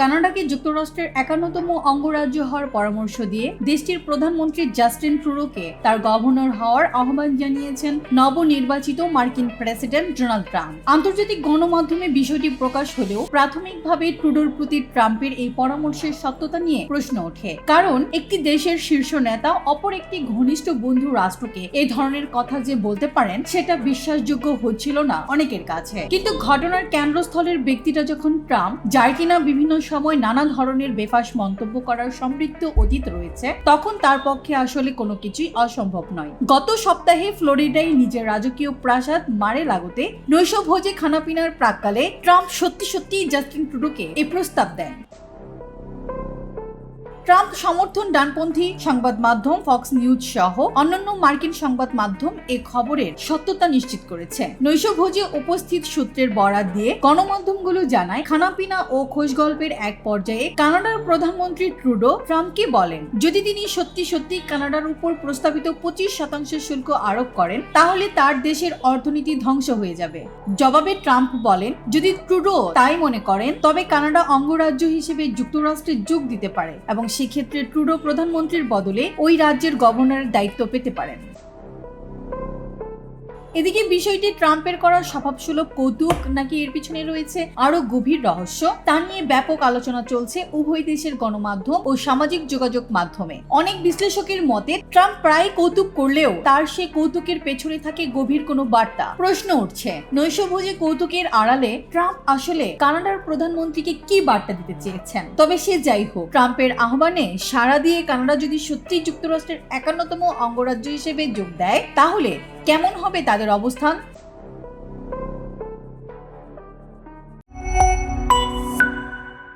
কানাডাকে যুক্তরাষ্ট্রের একান্নতম অঙ্গরাজ্য হওয়ার পরামর্শ দিয়ে দেশটির প্রধানমন্ত্রী জাস্টিন ট্রুডোকে তার গভর্নর হওয়ার আহ্বান জানিয়েছেন নবনির্বাচিত মার্কিন প্রেসিডেন্ট ডোনাল্ড ট্রাম্প। আন্তর্জাতিক গণমাধ্যমে বিষয়টি প্রকাশ হলেও প্রাথমিকভাবে ট্রুডোর প্রতি ট্রাম্পের এই পরামর্শের সত্যতা নিয়ে প্রশ্ন ওঠে। কারণ একটি দেশের শীর্ষ নেতা, অপর একটি ঘনিষ্ঠ বন্ধু রাষ্ট্রকে এই ধরনের কথা যে বলতে পারেন, সেটা বিশ্বাসযোগ্য হচ্ছিল না অনেকের কাছে। কিন্তু ঘটনার কেন্দ্রস্থলের ব্যক্তিটা যখন ট্রাম্প, যার কিনা বিভিন্ন সময় নানা ধরনের বেফাস মন্তব্য করার সমৃদ্ধ অতীত রয়েছে, তখন তার পক্ষে আসলে কোনো কিছুই অসম্ভব নয়। গত সপ্তাহে ফ্লোরিডায় নিজের রাজকীয় প্রাসাদ মারে লাগোতে নৈশভোজে খানাপিনার প্রাককালে ট্রাম্প সত্যি সত্যি জাস্টিন ট্রুডোকে এই প্রস্তাব দেন। ট্রাম্প সমর্থন ডানপন্থী সংবাদ মাধ্যম ফক্স নিউজ সহ অন্যান্য মার্কিন সংবাদ মাধ্যম এ খবরের সত্যতা নিশ্চিত করেছে। নৈশভোজে উপস্থিত সূত্রের বরাত দিয়ে গণমাধ্যমগুলো জানায়, খানাপিনা ও খোঁজ গল্পের এক পর্যায়ে কানাডার প্রধানমন্ত্রী ট্রুডো ট্রাম্পকে বলেন, যদি তিনি সত্যি সত্যি কানাডার উপর প্রস্তাবিত পঁচিশ শতাংশ শুল্ক আরোপ করেন, তাহলে তার দেশের অর্থনীতি ধ্বংস হয়ে যাবে। জবাবে ট্রাম্প বলেন, যদি ট্রুডো তাই মনে করেন, তবে কানাডা অঙ্গরাজ্য হিসেবে যুক্তরাষ্ট্রে যোগ দিতে পারে এবং সেক্ষেত্রে ট্রুডো প্রধানমন্ত্রীর বদলে ওই রাজ্যের গভর্নরের দায়িত্ব পেতে পারেন। এদিকে বিষয়টি ট্রাম্পের করা স্বভাবসুলভ কৌতুক নাকি এর পিছনে রয়েছে আরও গভীর রহস্য, তা নিয়ে ব্যাপক আলোচনা চলছে উভয় দেশের গণমাধ্যম ও সামাজিক যোগাযোগ মাধ্যমে। অনেক বিশ্লেষকের মতে, ট্রাম্প প্রায় কৌতুক করলেও তার সে কৌতুকের পেছনে থাকে গভীর কোনো বার্তা। প্রশ্ন উঠছে, নৈশভোজে কৌতুকের আড়ালে ট্রাম্প আসলে কানাডার প্রধানমন্ত্রীকে কি বার্তা দিতে চেয়েছেন? তবে সে যাই হোক, ট্রাম্পের আহ্বানে সাড়া দিয়ে কানাডা যদি সত্যি যুক্তরাষ্ট্রের একান্নতম অঙ্গরাজ্য হিসেবে যোগ দেয়, তাহলে কেমন হবে তাদের অবস্থান?